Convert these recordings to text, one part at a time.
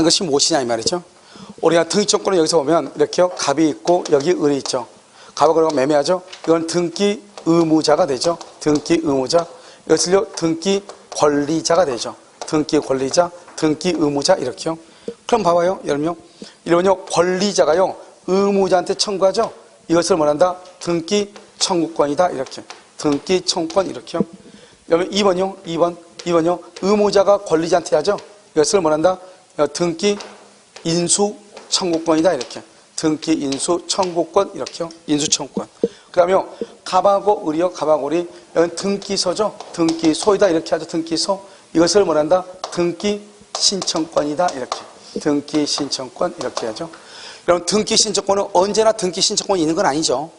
하는 것이 무엇이냐 이 말이죠. 우리가 등기청구는 여기서 보면 이렇게요. 갑이 있고 여기 을이 있죠. 갑하고 그러고 매매하죠. 이건 등기 의무자가 되죠. 등기 의무자. 이것을요. 등기 권리자가 되죠. 등기 권리자, 등기 의무자 이렇게요. 그럼 봐봐요. 여러분요. 이러면요. 권리자가요. 의무자한테 청구하죠. 이것을 뭐란다? 등기 청구권이다. 이렇게. 등기 청구권 이렇게요. 여러분 2번요. 2번. 2번요. 의무자가 권리자한테 하죠. 이것을 뭐란다? 어, 등기 인수 청구권이다. 이렇게. 등기 인수 청구권 이렇게요. 인수 청구권. 을이요. 갑하고 을이 여기 등기소죠. 등기소이다. 이렇게 하죠. 등기소. 이것을 뭐란다? 등기 신청권이다. 이렇게. 등기 신청권 이렇게 하죠. 여러분 등기 신청권은 언제나 등기 신청권이 있는 건 아니죠.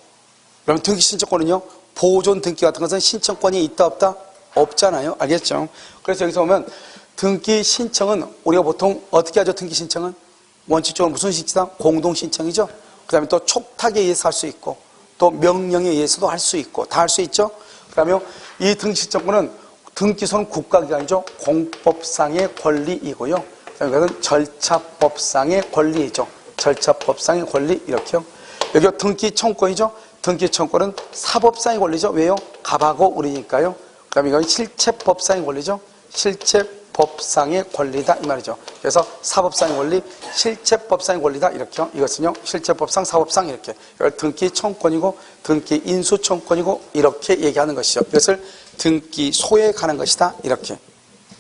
여러분 등기 신청권은요. 보존 등기 같은 것은 신청권이 있다 없다 없잖아요. 알겠죠? 그래서 여기서 보면 등기 신청은 우리가 보통 어떻게 하죠? 등기 신청은 원칙적으로 무슨 신청이다? 공동 신청이죠. 그다음에 또 촉탁에 의해서 할 수 있고 또 명령에 의해서도 할 수 있고 다 할 수 있죠. 그다음에 이 등기 신청권은 등기소는 국가기관이죠. 공법상의 권리이고요. 그것은 절차법상의 권리이죠. 절차법상의 권리 이렇게요. 여기가 등기 청권이죠. 등기 청권은 사법상의 권리죠. 왜요? 갑하고 을이니까요. 그다음에 이건 실체법상의 권리죠. 실체 법상의 권리다 이 말이죠. 그래서 사법상의 권리, 실체법상의 권리다 이렇게요. 이것은요. 실체법상, 사법상 이렇게. 등기 청권이고 등기 인수 청권이고 이렇게 얘기하는 것이죠. 이것을 등기 소에 가는 것이다 이렇게.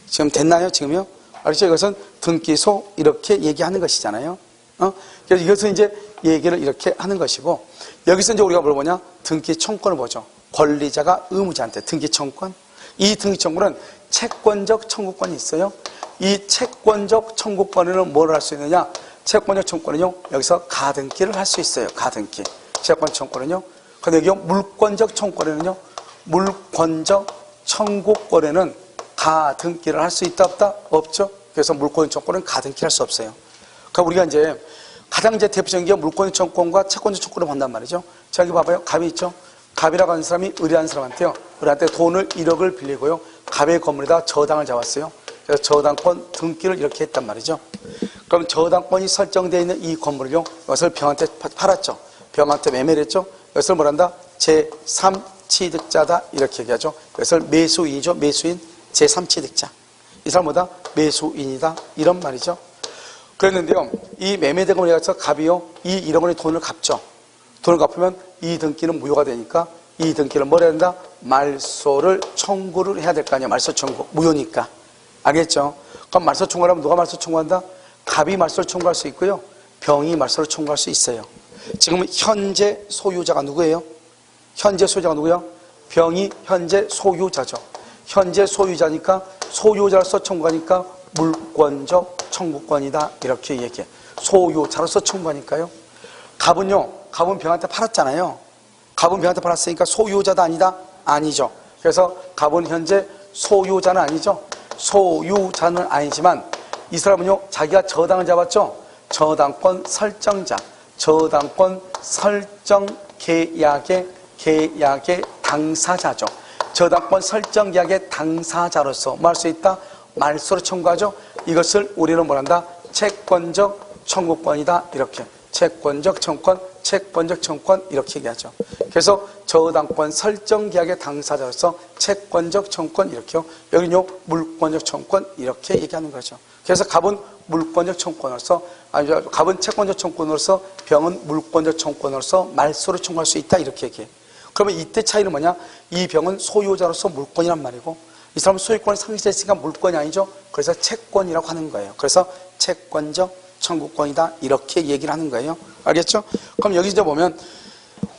지금 됐나요? 지금요? 알겠죠? 이것은 등기 소 이렇게 얘기하는 것이잖아요. 어? 그래서 이것은 이제 얘기를 이렇게 하는 것이고 여기서 이제 우리가 뭘 보냐? 등기 청권을 보죠. 권리자가 의무자한테 등기 청권. 이 등기 청권은 채권적 청구권이 있어요. 이 채권적 청구권에는 뭘 할 수 있느냐? 채권적 청구권은요. 여기서 가등기를 할 수 있어요. 가등기. 채권 청구권은요. 근데 여기 물권적 청구권에는요. 물권적 청구권에는 가등기를 할 수 있다 없다? 없죠. 그래서 물권 청구권은 가등기를 할수 없어요. 그러니까 우리가 이제 가장 이제 대표적인 게 물권 청구권과 채권적 청구를 본단 말이죠. 자, 여기 봐봐요. 갑이 있죠. 갑이라고 하는 사람이 의뢰한 사람한테요. 의뢰한테 돈을 1억을 빌리고요. 갑의 건물에다 저당을 잡았어요. 그래서 저당권 등기를 이렇게 했단 말이죠. 그럼 저당권이 설정되어 있는 이 건물을요. 이것을 병한테 파- 팔았죠. 병한테 매매를 했죠. 이것을 뭐란다? 제3취득자다. 이렇게 얘기하죠. 이것을 매수인이죠. 매수인 제3취득자. 이 사람보다 매수인이다. 이런 말이죠. 그랬는데요. 이 매매대금을 해서 갑이요. 이 1억 원의 돈을 갚죠. 돈을 갚으면 이 등기는 무효가 되니까 이 등기를 뭘 해야 된다? 말소를 청구를 해야 될 거 아니야. 말소 청구. 무효니까. 알겠죠? 그럼 말소 청구하면 누가 말소 청구한다? 갑이 말소를 청구할 수 있고요. 병이 말소를 청구할 수 있어요. 지금 현재 소유자가 누구예요? 현재 소유자가 누구예요? 병이 현재 소유자죠. 현재 소유자니까 소유자로서 청구하니까 물권적 청구권이다. 이렇게 얘기해. 소유자로서 청구하니까요. 갑은요, 갑은 병한테 팔았잖아요. 갑은 병한테 팔았으니까 소유자도 아니다? 아니죠. 그래서 갑은 현재 소유자는 아니죠. 소유자는 아니지만 이 사람은요, 자기가 저당을 잡았죠. 저당권 설정자, 저당권 설정 계약의 계약의 당사자죠. 저당권 설정 계약의 당사자로서 뭐할수 있다? 말소를 청구하죠. 이것을 우리는 뭐란다? 채권적 청구권이다. 이렇게. 채권적 청권, 채권적 청권 이렇게 얘기하죠. 그래서 저당권 설정 계약의 당사자로서 채권적 청권 이렇게요. 여기는 요 물권적 청권 이렇게 얘기하는 거죠. 그래서 갑은 물권적 청권으로서 아니 갑은 채권적 청권으로서 병은 물권적 청권으로서 말소를 청구할 수 있다 이렇게 얘기해. 그러면 이때 차이는 뭐냐? 이 병은 소유자로서 물권이란 말이고 이 사람은 소유권을 상실했으니까 물권이 아니죠. 그래서 채권이라고 하는 거예요. 그래서 채권적 청구권이다 이렇게 얘기를 하는 거예요. 알겠죠? 그럼 여기 이제 보면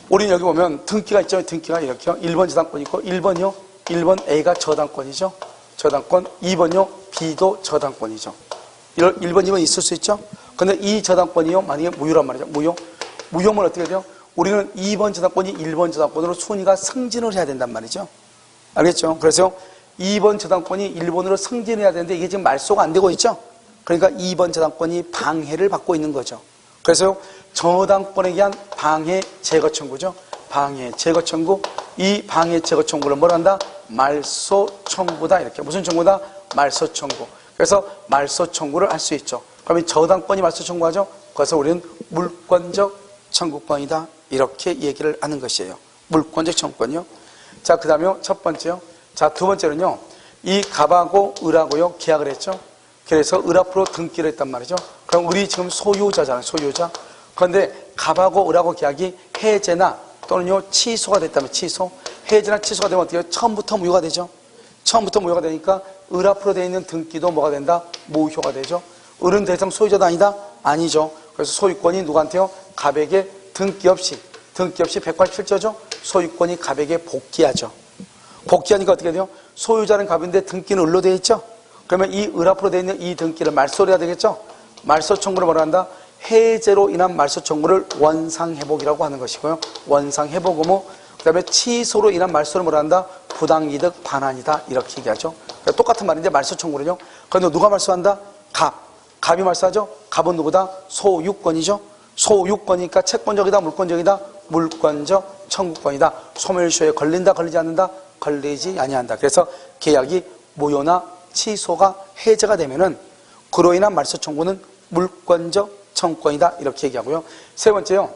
우리는 여기 보면 등기가 있죠. 등기가 이렇게요. 1번 저당권 있고 1번요. 1번 A가 저당권이죠. 저당권. 2번요. B도 저당권이죠. 1번, 2번 있을 수 있죠. 근데 이 저당권이요. 만약에 무효란 말이죠. 무효. 무효면 어떻게 돼요? 우리는 2번 저당권이 1번 저당권으로 순위가 승진을 해야 된단 말이죠. 알겠죠? 그래서 2번 저당권이 1번으로 승진해야 되는데 이게 지금 말소가 안 되고 있죠? 그러니까 2번 저당권이 방해를 받고 있는 거죠. 그래서 저당권에 의한 방해 제거 청구죠. 방해 제거 청구. 이 방해 제거 청구를 뭘 한다? 말소 청구다. 이렇게. 무슨 청구다? 말소 청구. 그래서 말소 청구를 할 수 있죠. 그러면 저당권이 말소 청구하죠. 그래서 우리는 물권적 청구권이다. 이렇게 얘기를 하는 것이에요. 물권적 청구권이요. 자, 그 다음에 첫 번째요. 자, 두 번째는요. 이 갑하고 을하고요. 계약을 했죠. 그래서 을 앞으로 등기를 했단 말이죠. 그럼 우리 지금 소유자잖아요. 소유자. 그런데 갑하고 을하고 계약이 해제나 또는요 취소가 됐다면 취소. 해제나 취소가 되면 어떻게 해요? 처음부터 무효가 되죠. 처음부터 무효가 되니까 을 앞으로 되어 있는 등기도 뭐가 된다? 무효가 되죠. 을은 더 이상 소유자도 아니다? 아니죠. 그래서 소유권이 누구한테요? 갑에게 등기 없이 등기 없이 187조죠. 소유권이 갑에게 복귀하죠. 복귀하니까 어떻게 돼요? 소유자는 갑인데 등기는 을로 되어 있죠. 그러면 이 을 앞으로 되어 있는 이 등기를 해야 되겠죠. 말소 청구를 뭐라 한다? 해제로 인한 말소 청구를 원상 회복이라고 하는 것이고요. 원상 회복 의무. 그 다음에 취소로 인한 말소를 뭐라 한다? 부당이득 반환이다 이렇게 얘기하죠. 그러니까 똑같은 말인데 말소 청구를요. 그런데 누가 말소한다? 갑. 갑이 말소하죠. 갑은 누구다? 소유권이죠. 소유권이니까 채권적이다, 물권적이다, 물권적 청구권이다. 소멸시효에 걸린다, 걸리지 않는다, 걸리지 아니한다. 그래서 계약이 무효나 취소가 해제가 되면은 그로 인한 말소 청구는 물권적 청구권이다 이렇게 얘기하고요. 세 번째요.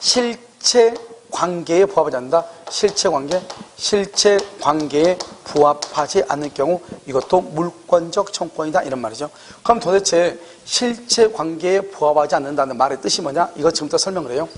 실체 관계에 부합하지 않는다. 실체 관계, 실체 관계에 부합하지 않을 경우 이것도 물권적 청구권이다 이런 말이죠. 그럼 도대체 실체 관계에 부합하지 않는다는 말의 뜻이 뭐냐? 이거 지금부터 설명을 해요.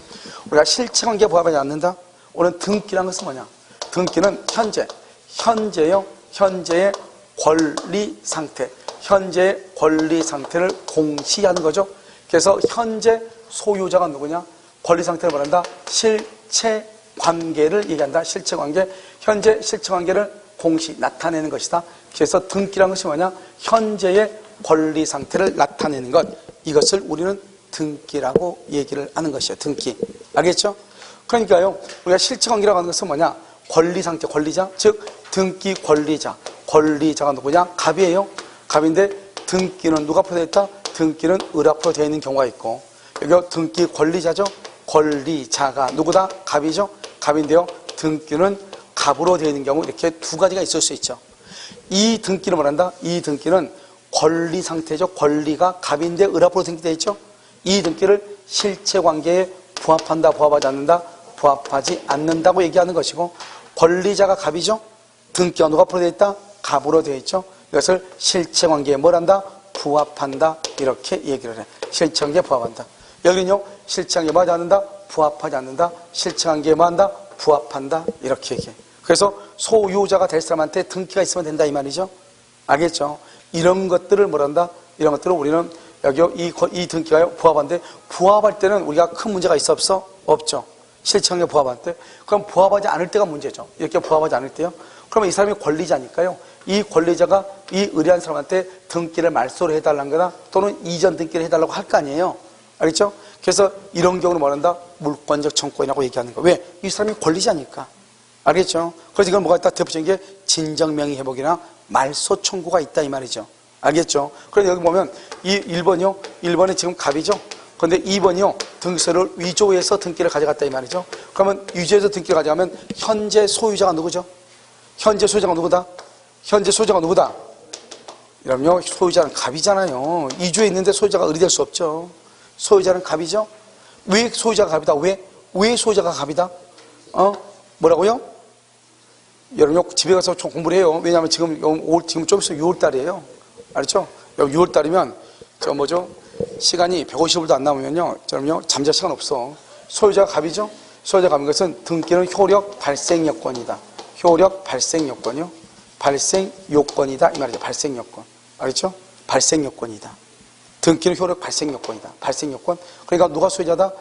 우리가 실체 관계에 부합하지 않는다. 오늘 등기라는 것은 뭐냐? 등기는 현재, 현재요, 현재의 권리 상태, 현재의 권리 상태를 공시하는 거죠. 그래서 현재 소유자가 누구냐? 권리 상태를 말한다. 실체 관계를 얘기한다. 실체 관계. 현재 실체 관계를 공시, 나타내는 것이다. 그래서 등기란 것이 뭐냐? 현재의 권리 상태를 나타내는 것. 이것을 우리는 등기라고 얘기를 하는 것이에요. 등기. 알겠죠? 그러니까요. 우리가 실체 관계라고 하는 것은 뭐냐? 권리 상태, 권리자. 즉, 등기 권리자. 권리자가 누구냐? 갑이에요. 갑인데 등기는 누가 앞으로 되어 있다? 등기는 을 앞으로 되어 있는 경우가 있고 여기 등기 권리자죠? 권리자가 누구다? 갑이죠? 갑인데요. 등기는 갑으로 되어 있는 경우 이렇게 두 가지가 있을 수 있죠. 이 등기는 뭐란다? 이 등기는 권리 상태죠. 권리가 갑인데 을 앞으로 등기되어 있죠. 이 등기를 실체 관계에 부합한다, 부합하지 않는다, 부합하지 않는다고 얘기하는 것이고 권리자가 갑이죠. 등기가 누가 앞으로 되어 있다? 갑으로 되어 있죠. 이것을 실체 관계에 뭘 한다? 부합한다. 이렇게 얘기를 해. 실체 관계에 부합한다. 여기는요, 실체 관계에 뭐하지 않는다? 부합하지 않는다. 실체 관계에 뭐 한다? 부합한다. 이렇게 얘기해. 그래서 소유자가 될 사람한테 등기가 있으면 된다. 이 말이죠. 알겠죠? 이런 것들을 뭐란다? 이런 것들을 우리는 여기 이, 이 등기가 부합한데 부합할 때는 우리가 큰 문제가 있어 없어? 없죠. 실체관계 부합할 때. 그럼 부합하지 않을 때가 문제죠. 이렇게 부합하지 않을 때요. 그러면 이 사람이 권리자니까요. 이 권리자가 이 의뢰한 사람한테 등기를 말소를 해달라는 거나 또는 이전 등기를 해달라고 할 거 아니에요. 알겠죠? 그래서 이런 경우는 뭐란다? 물권적 청구권이라고 얘기하는 거. 왜? 이 사람이 권리자니까. 알겠죠? 그래서 이건 뭐가 있다? 대표적인 게 진정명의 회복이나 말소 청구가 있다 이 말이죠. 알겠죠? 그래서 여기 보면 이 1번이요. 1번이 지금 갑이죠. 그런데 2번이요. 등기소를 위조해서 등기를 가져갔다 이 말이죠. 그러면 위조해서 등기를 가져가면 현재 소유자가 누구죠? 현재 소유자가 누구다? 현재 소유자가 누구다? 이러면요, 소유자는 갑이잖아요. 이주에 있는데 소유자가 을이 될 수 없죠. 소유자는 갑이죠? 왜 소유자가 갑이다? 왜? 왜 소유자가 갑이다? 어? 뭐라고요? 여러분, 집에 가서 좀 공부를 해요. 왜냐하면 지금, 올, 지금 좀 있으면 6월 달이에요. 알았죠? 6월 달이면, 저 뭐죠? 시간이 150일도 안 남으면요, 저는요, 잠잘 시간 없어. 소유자가 갑이죠? 소유자가 갑인 것은 등기는 효력 발생 여건이다. 효력 발생 요건이요. 발생 요건이다. 이 말이죠. 발생 요건. 알겠죠? 발생 요건이다. 등기는 효력 발생 요건이다. 발생 요건. 그러니까 누가 소유자다?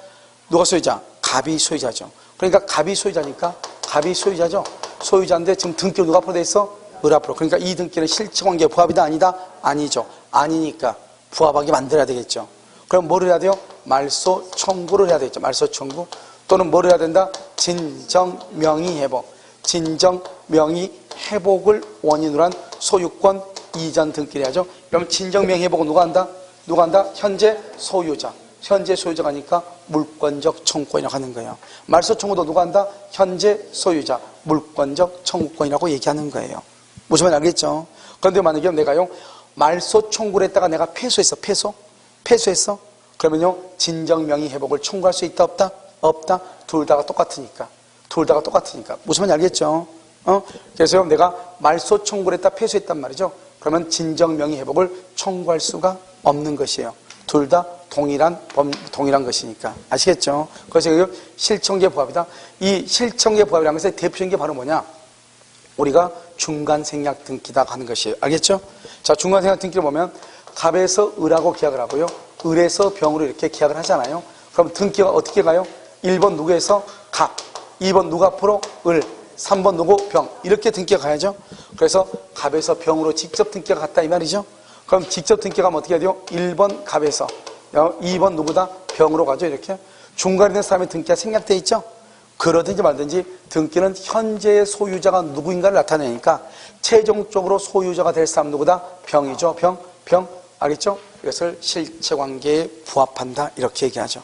누가 소유자? 갑이 소유자죠. 그러니까 갑이 소유자니까 갑이 소유자죠. 소유자인데 지금 등기로 누가 앞으로 돼 있어? 을 앞으로. 그러니까 이 등기는 실체관계 부합이다 아니다? 아니죠. 아니니까 부합하게 만들어야 되겠죠. 그럼 뭐를 해야 돼요? 말소 청구를 해야 되겠죠. 말소 청구. 또는 뭐를 해야 된다? 진정 명의 회복. 진정 명의 회복을 원인으로 한 소유권 이전 등기를 하죠. 그럼 진정 명의 회복은 누가 한다? 누가 한다? 현재 소유자. 현재 소유자가 니까 물권적 청구권이라고 하는 거예요. 말소 청구도 누가 한다? 현재 소유자. 물권적 청구권이라고 얘기하는 거예요. 무슨 말인지 알겠죠? 그런데 만약에 내가요, 말소 청구를 했다가 내가 패소했어. 패소? 패소했어? 그러면요. 진정 명의 회복을 청구할 수 있다 없다? 없다. 둘 다가 똑같으니까. 둘 다가 똑같으니까. 무슨 말인지 알겠죠? 어? 그래서 내가 말소 청구를 했다 패소했단 말이죠. 그러면 진정 명의 회복을 청구할 수가 없는 것이에요. 둘 다 동일한 범, 동일한 것이니까. 아시겠죠? 그래서 실청계 부합이다. 이 실청계 부합이라는 것의 대표적인 게 바로 뭐냐? 우리가 중간 생략 등기다 하는 것이에요. 알겠죠? 자, 중간 생략 등기를 보면 갑에서 을하고 계약을 하고요. 을에서 병으로 이렇게 계약을 하잖아요. 그럼 등기가 어떻게 가요? 1번 누구에서 갑, 2번 누구 앞으로 을, 3번 누구 병. 이렇게 등기가 가야죠. 그래서 갑에서 병으로 직접 등기가 갔다 이 말이죠. 그럼 직접 가면 어떻게 해야 돼요? 1번 갑에서, 2번 누구다? 병으로 가죠. 이렇게. 중간에 있는 사람의 등기가 생략돼 있죠. 그러든지 말든지 등기는 현재의 소유자가 누구인가를 나타내니까 최종적으로 소유자가 될 사람 누구다? 병이죠. 병, 병. 알겠죠? 이것을 실체관계에 부합한다. 이렇게 얘기하죠.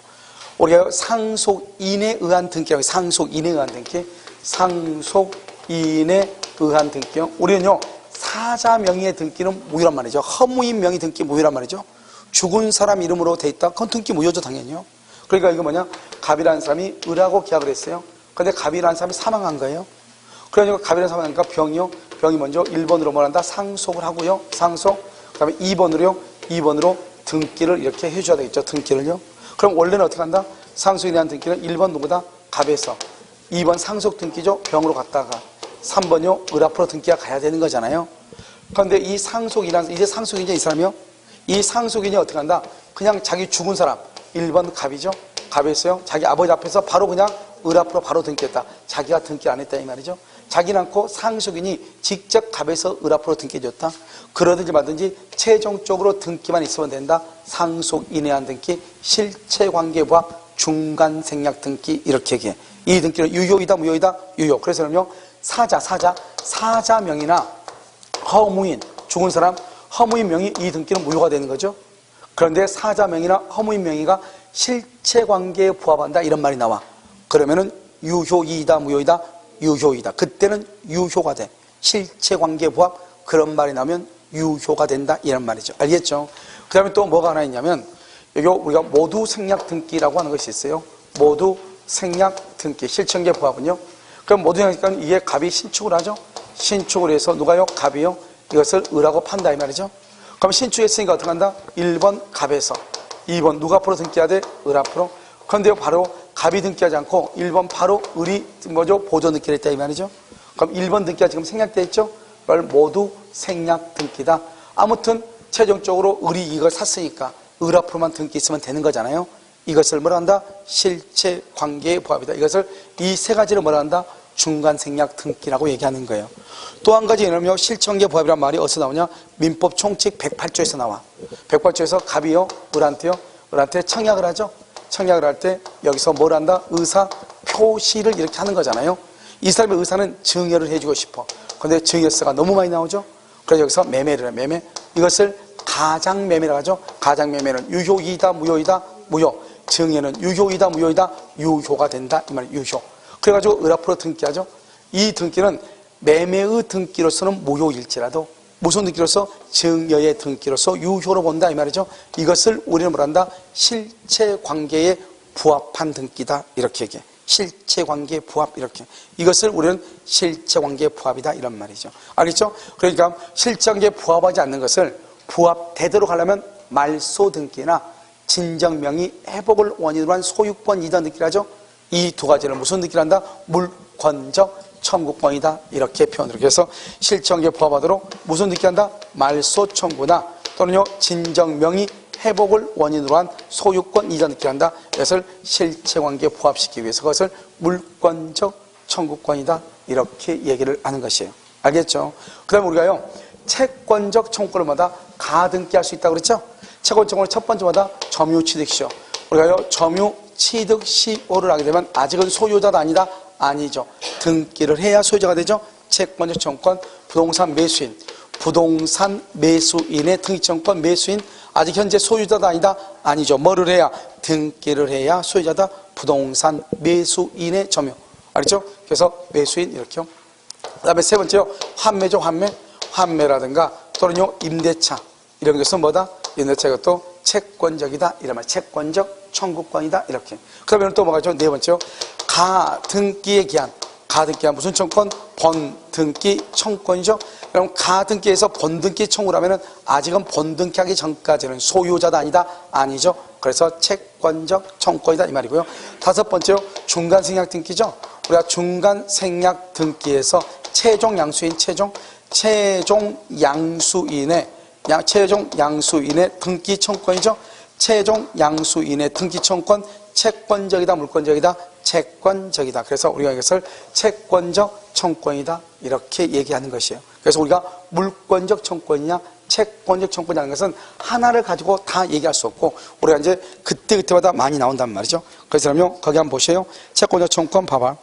우리가 상속인에 의한 등기라고. 상속인에 의한 등기. 상속인에 의한 등기요. 우리는요, 사자 명의의 등기는 무효란 말이죠. 허무인 명의 등기 무효란 말이죠. 죽은 사람 이름으로 돼 있다. 그건 등기 무효죠, 당연히요. 그러니까 이거 뭐냐? 갑이라는 사람이 을하고 계약을 했어요. 근데 갑이라는 사람이 사망한 거예요. 그러니까 갑이라는 사람이니까 병이요. 병이 먼저 1번으로 뭐란다? 상속을 하고요. 상속. 그 다음에 2번으로요. 2번으로 등기를 이렇게 해줘야 되겠죠. 등기를요. 그럼 원래는 어떻게 한다? 상속에 대한 등기는 1번 누구다? 갑에서. 2번 상속 등기죠. 병으로 갔다가. 3번요. 을 앞으로 등기가 가야 되는 거잖아요. 그런데 이 상속이란, 이제 상속인이 이 사람이요. 이 상속인이 어떻게 한다? 그냥 자기 죽은 사람. 1번 갑이죠. 갑에서요. 자기 아버지 앞에서 바로 그냥 을 앞으로 바로 등기했다. 자기가 등기 안 했다 이 말이죠. 자기는 않고 상속인이 직접 갑에서 을 앞으로 등기해줬다. 그러든지 말든지 최종적으로 등기만 있으면 된다. 상속인에 한 등기, 실체관계부합, 중간 생략 등기 이렇게 얘기해. 이 등기는 유효이다 무효이다 유효. 그래서 그럼요. 사자 사자 사자명이나 허무인 죽은 사람 허무인 명의 이 등기는 무효가 되는 거죠. 그런데 사자명이나 허무인 명의가 실체관계에 부합한다 이런 말이 나와. 그러면은 유효이다 무효이다 유효이다. 그때는 유효가 돼. 실체관계 부합 그런 말이 나오면 유효가 된다 이런 말이죠. 알겠죠? 그 다음에 또 뭐가 하나 있냐면 여기 우리가 모두 생략 등기라고 하는 것이 있어요. 모두 생략 등기 실천계 부합은요. 그럼 생략 등기는 이게 갑이 신축을 하죠. 신축을 해서 누가요? 갑이요. 이것을 을하고 판다 이 말이죠. 그럼 신축했으니까 어떻게 한다? 1번 갑에서 2번 누가 앞으로 등기해야 돼? 을 앞으로. 그런데 바로 갑이 등기하지 않고 1번 바로 을이 뭐죠? 보조 등기를 했다 이 말이죠. 그럼 1번 등기가 지금 생략돼 있죠? 그걸 모두 생략 등기다. 아무튼 최종적으로 을이 이걸 샀으니까 을 앞으로만 등기 있으면 되는 거잖아요. 이것을 뭐라 한다? 실체 관계의 부합이다. 이것을 이 세 가지를 뭐라 한다? 중간 생략 등기라고 얘기하는 거예요. 또 한 가지 예를면 실천계 부합이란 말이 어디서 나오냐? 민법 총칙 108조에서 나와. 108조에서 갑이요, 을한테요, 을한테 청약을 하죠. 청약을 할 때 여기서 뭘 한다? 의사 표시를 이렇게 하는 거잖아요. 이 사람의 의사는 증여를 해주고 싶어. 근데 증여세가 너무 많이 나오죠. 그래서 여기서 매매를 해, 매매. 이것을 가장 매매라고 하죠. 가장 매매는 유효이다, 무효이다, 무효. 증여는 유효이다, 무효이다, 유효가 된다. 이 말이 유효. 그래가지고 을 앞으로 등기하죠. 이 등기는 매매의 등기로서는 무효일지라도 무슨 등기로서 증여의 등기로서 유효로 본다 이 말이죠. 이것을 우리는 뭐란다? 실체 관계에 부합한 등기다 이렇게 얘기해. 실체 관계 부합 이렇게. 이것을 우리는 실체 관계 부합이다 이런 말이죠. 알겠죠? 그러니까 실체 관계 부합하지 않는 것을 부합되도록 하려면 말소 등기나 진정명의 회복을 원인으로 한 소유권 등기를 하죠. 이 두 가지를 무슨 한다? 물권적 청구권이다 이렇게 표현을 해서 실정에 부합하도록 무슨 등기한다? 말소 청구나 또는요 진정명의 회복을 원인으로 한 소유권 이전 등기한다. 이것을 실체관계에 부합시키기 위해서 그것을 물권적 청구권이다 이렇게 얘기를 하는 것이에요. 알겠죠? 그 다음에 우리가요 채권적 청구권을마다 가등기할 수 있다고 그랬죠? 채권 청구는 첫 번째마다 점유 취득시효. 우리가요 점유 취득 시효를 하게 되면 아직은 소유자가 아니다. 아니죠. 등기를 해야 소유자가 되죠. 채권적 청권, 부동산 매수인, 부동산 매수인의 등기청권 매수인 아직 현재 소유자가 아니다. 아니죠. 뭐를 해야 등기를 해야 소유자다. 부동산 매수인의 점유. 알겠죠? 그래서 매수인 이렇게요. 그다음에 세 번째요. 환매죠. 환매. 환매라든가 또는요 임대차. 이런 것은 뭐다? 인도체가 또 채권적이다. 이런 말. 채권적 청구권이다. 이렇게. 그러면 또 뭐가 죠? 네 번째요. 가등기의 기한. 가등기한 무슨 청권? 번등기 청권이죠. 그럼 가등기에서 번등기 청구라면은 아직은 번등기 하기 전까지는 소유자다 아니다? 아니죠. 그래서 채권적 청권이다 이 말이고요. 다섯 번째요. 중간 생략 등기죠. 우리가 중간 생략 등기에서 최종 양수인 최종 최종 양수인의 양, 최종 양수인의 등기 청권이죠. 최종 양수인의 등기 청권 채권적이다 물권적이다 채권적이다. 그래서 우리가 이것을 채권적 청권이다 이렇게 얘기하는 것이에요. 그래서 우리가 물권적 청권이냐 채권적 청권이라는 것은 하나를 가지고 다 얘기할 수 없고 우리가 이제 그때 그때마다 많이 나온단 말이죠. 그래서 그러면 거기 한번 보세요. 채권적 청권 봐봐.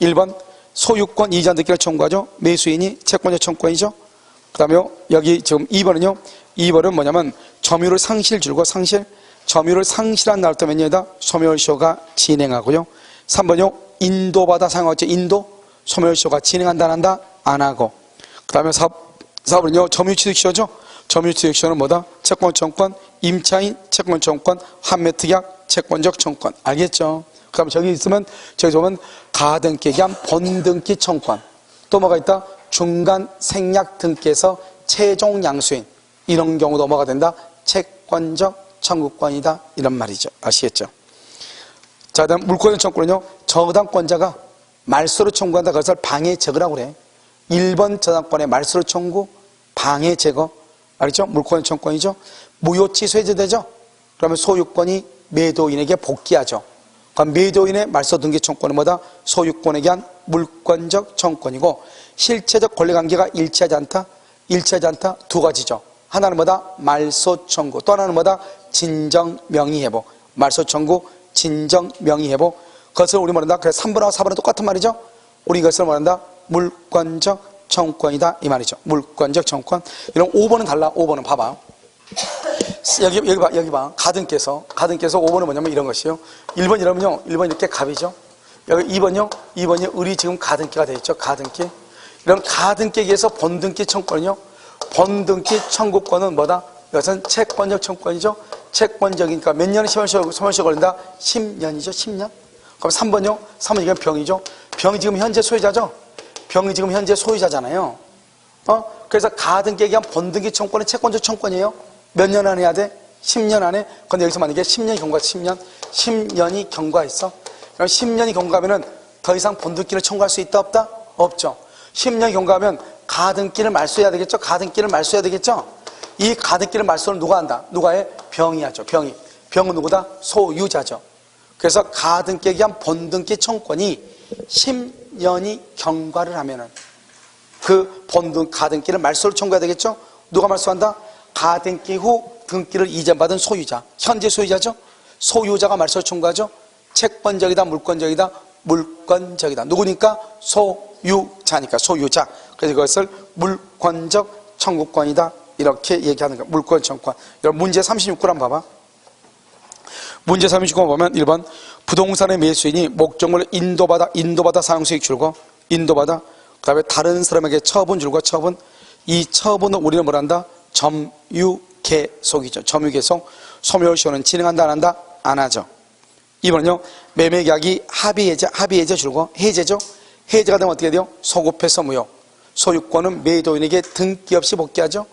1번 소유권 이전 듣기를 청구하죠. 매수인이 채권적 청권이죠. 그 다음에 여기 지금 2번은요. 2번은 뭐냐면 점유를 상실 줄고 상실 점유를 상실한 년이다? 소멸시효가 진행하고요. 3번요. 인도받아 사용하죠. 인도 소멸시효가 진행한다 안 한다? 안 하고 그 다음에 4, 4번은요. 점유취득시효죠. 점유취득시효는 뭐다? 채권청권, 임차인, 채권청권, 환매특약, 채권적 청권 알겠죠? 그 다음에 저기 있으면 저기 보면 가등기 기한 번등기 청권 또 뭐가 있다? 중간 생략 등기에서 최종 양수인 이런 경우도 뭐가 된다? 채권적 청구권이다 이런 말이죠 아시겠죠? 자 다음 물권의 청구는요 저당권자가 말소로 청구한다 그것을 방해 제거라고 그래 1번 저당권의 말소로 청구 방해 제거 알겠죠? 물권의 청구권이죠 무효치 쇠제되죠? 그러면 소유권이 매도인에게 복귀하죠 그럼 매도인의 말소 등기 청구권은 뭐다? 소유권에 대한 물권적 청구권이고 실체적 권리관계가 일치하지 않다? 일치하지 않다? 두 가지죠. 하나는 뭐다? 말소 청구. 또 하나는 뭐다? 진정 명의 회복. 말소 청구, 진정 명의 회복. 그것을 우리 뭐란다? 그래서 3번하고 4번은 똑같은 말이죠. 우리 이것을 뭐란다? 물권적 청구권이다 이 말이죠. 물권적 청구권. 이런 5번은 달라. 5번은 봐봐. 여기 여기 봐 여기 봐 가등께서 가등께서 5번은 뭐냐면 이런 것이요 1번 이러면요 1번 이렇게 갑이죠 여기 2번요 2번이 을이 지금 가등기가 되어 있죠 가등기. 이런 가등기에서 번등기 청권이요. 번등기 청구권은 뭐다? 이것은 채권적 청권이죠. 채권적이니까 몇 년의 소멸시효 소멸시효 걸린다? 10년이죠 10년? 그럼 3번요 3번 이건 병이죠. 병이 지금 현재 소유자죠? 병이 지금 현재 소유자잖아요. 어? 그래서 가등기에 의한 번등기 청권은 채권적 청권이에요. 몇 년 안에 해야 돼? 10년 안에. 근데 여기서 만약에 10년이 경과, 10년? 10년이 경과했어. 그럼 10년이 경과하면은 더 이상 본등기를 청구할 수 있다, 없다? 없죠. 10년이 경과하면 가등기를 말소해야 되겠죠? 가등기를 말소해야 되겠죠? 이 가등기를 말소를 누가 한다? 누가 해? 병이 하죠, 병이. 병은 누구다? 소유자죠. 그래서 가등기에 의한 본등기 청권이 10년이 경과를 하면은 그 본등, 가등기를 말소를 청구해야 되겠죠? 누가 말소한다? 가등기 후 등기를 이전받은 소유자, 현재 소유자죠? 소유자가 말소 청구하죠? 채권적이다, 물권적이다, 물권적이다. 누구니까? 소유자니까, 소유자. 그래서 그것을 물권적 청구권이다. 이렇게 얘기하는 거야. 물권 청구권. 여러분, 문제 36구 한번 봐봐. 문제 39번 보면 1번 부동산의 매수인이 목적물을 인도받아 인도받아 사용수익 줄고 인도받아 그 다음에 다른 사람에게 처분 줄고 처분 이 처분은 우리는 뭐란다 점유계속이죠 점유계속 소멸시효는 진행한다 안 한다 안 하죠 2번은요 매매계약이 합의해제 합의해제 줄고 해제죠? 해제가 되면 어떻게 돼요? 소급해서 무효. 소유권은 매도인에게 등기 없이 복귀하죠?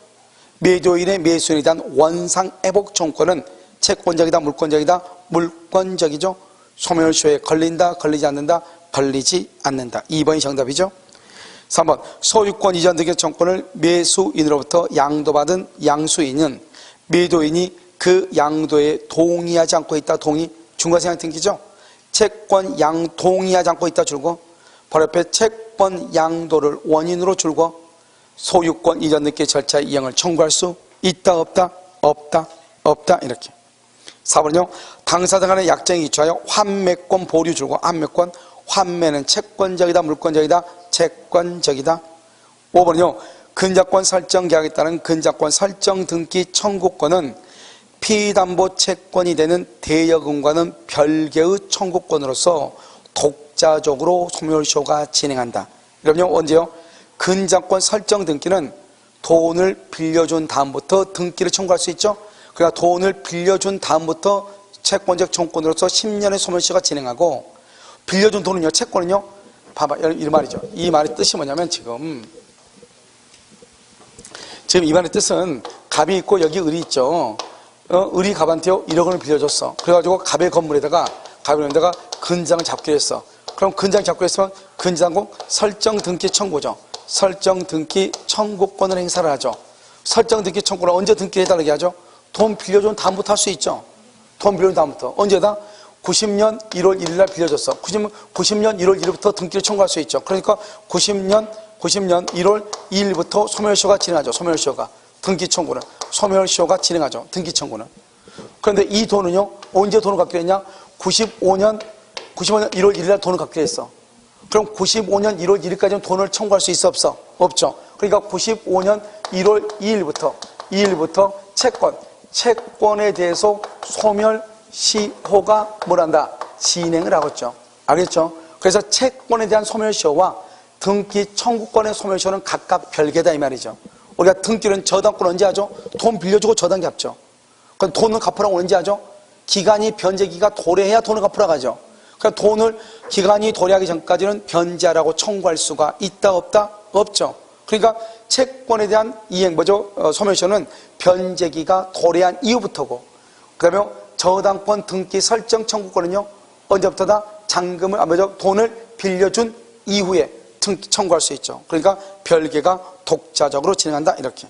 매도인의 매수인에 대한 원상 회복 청구권은 채권적이다 물권적이다? 물권적이죠? 소멸시효에 걸린다 걸리지 않는다 걸리지 않는다. 2번이 정답이죠? 3번 소유권 이전 등의 청권을 매수인으로부터 양도받은 양수인은 매도인이 그 양도에 동의하지 않고 있다 동의 중과세양 등기죠? 채권 양 동의하지 않고 있다 줄고 바로 옆에 채권 양도를 원인으로 줄고 소유권 이전 등기 절차 이행을 청구할 수 있다 없다 없다 없다 이렇게. 4번은요 당사자 간의 약정에 기초하여 환매권 보류 줄고 환매권 환매는 채권적이다 물권적이다 채권적이다. 5번은요 근저권 설정 계약에 따른 근저권 설정 등기 청구권은 피담보 채권이 되는 대여금과는 별개의 청구권으로서 독자적으로 소멸시효가 진행한다. 그럼요 언제요? 근저권 설정 등기는 돈을 빌려준 다음부터 등기를 청구할 수 있죠. 그러니까 돈을 빌려준 다음부터 채권적 청권으로서 10년의 소멸시효가 진행하고 빌려준 돈은요, 채권은요, 봐봐, 이 말이죠. 이 말의 뜻이 뭐냐면 지금 지금 이 말의 뜻은 갑이 있고 여기 을이 있죠. 어, 을이 갑한테요 1억 원을 빌려줬어. 그래가지고 갑의 건물에다가 갑에다가 근장을 잡기로 했어. 그럼 근장 잡기로 했으면 근장국 설정 등기 청구죠. 설정 등기 청구권을 행사를 하죠. 설정 등기 청구를 언제 등기를 해달라고 하죠? 돈 빌려준 다음부터 할 수 있죠. 돈 빌려준 다음부터. 언제다? 90년 1월 1일 날 빌려줬어. 90, 90년 1월 1일부터 등기를 청구할 수 있죠. 그러니까 90년 90년 1월 2일부터 소멸시효가 진행하죠. 소멸시효가. 등기 청구는. 소멸 시효가 진행하죠. 등기 청구는. 그런데 이 돈은요, 언제 돈을 갖기로 했냐? 95년, 95년 1월 1일 날 돈을 갖기로 했어. 그럼 95년 1월 1일까지는 돈을 청구할 수 있어, 없어? 없죠. 그러니까 95년 1월 2일부터, 2일부터 채권, 채권에 대해서 소멸 시효가 뭘 한다? 진행을 하고 있죠. 알겠죠? 그래서 채권에 대한 소멸시효와 등기 청구권의 소멸시효는 각각 별개다 이 말이죠. 우리가 등기는 저당권 언제 하죠? 돈 빌려주고 저당 잡죠. 그럼 돈을 갚으라고 언제 하죠? 기간이 변제기가 도래해야 돈을 갚으라고 하죠. 그러니까 돈을 기간이 도래하기 전까지는 변제하라고 청구할 수가 있다 없다? 없죠. 그러니까 채권에 대한 이행 뭐죠? 어, 소멸시효는 변제기가 도래한 이후부터고 그다음에 저당권 등기 설정 청구권은요 언제부터다? 잔금을 아 뭐죠? 돈을 빌려준 이후에 청구할 수 있죠. 그러니까 별개가 독자적으로 진행한다 이렇게.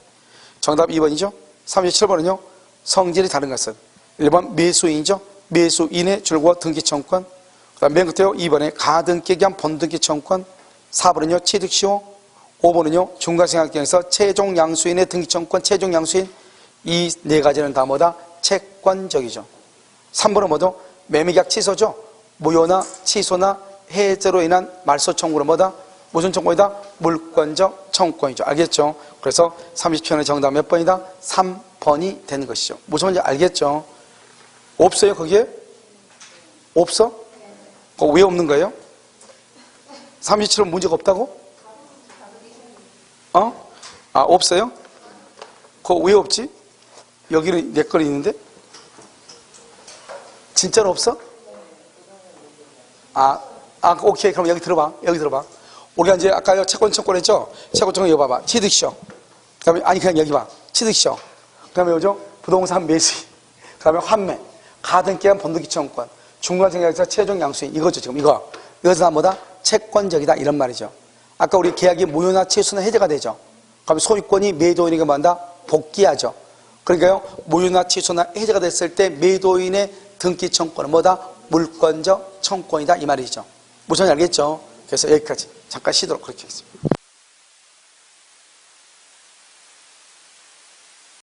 정답 2번이죠. 37번은요. 성질이 다른 것은 1번 매수인이죠. 매수인의 줄과 등기 청구권. 그다음 맨 끝에요. 2번에 가등기에 대한 본등기 청구권. 4번은요. 취득시효. 5번은요. 중간생활경에서 최종 양수인의 등기 청구권, 최종 양수인 이 네 가지는 다 뭐다? 채권적이죠. 3번은 뭐죠? 매매계약 취소죠. 무효나 취소나 해제로 인한 말소 청구는 뭐다? 무슨 청구이다? 물권적 청구권이죠. 알겠죠? 그래서 30편의 정답 몇 번이다? 3번이 되는 것이죠. 무슨 말인지 알겠죠? 없어요, 거기에? 없어? 그거 왜 없는 거예요? 37은 문제가 없다고? 어? 아, 없어요? 그거 왜 없지? 여기는 내 거리 있는데? 진짜로 없어? 아, 아, 오케이. 그럼 여기 들어봐. 여기 들어봐. 우리가 이제 아까 채권 청권 했죠? 채권 청권 여기 봐봐. 취득시효. 그 다음에, 아니, 그냥 여기 봐. 취득시효. 그 다음에 뭐죠? 부동산 매수인. 그 다음에 환매. 가등기한 번득이 청권. 중간생각에서 최종 양수인. 이거죠, 지금. 이거. 이것은 다 뭐다? 채권적이다. 이런 말이죠. 아까 우리 계약이 무효나 취소나 해제가 되죠. 그럼 소유권이 매도인에게 만다? 복귀하죠. 그러니까요, 무효나 취소나 해제가 됐을 때 매도인의 등기 청권은 뭐다? 물권적 청권이다. 이 말이죠. 무슨 알겠죠? 그래서 여기까지 잠깐 쉬도록 그렇게 하겠습니다.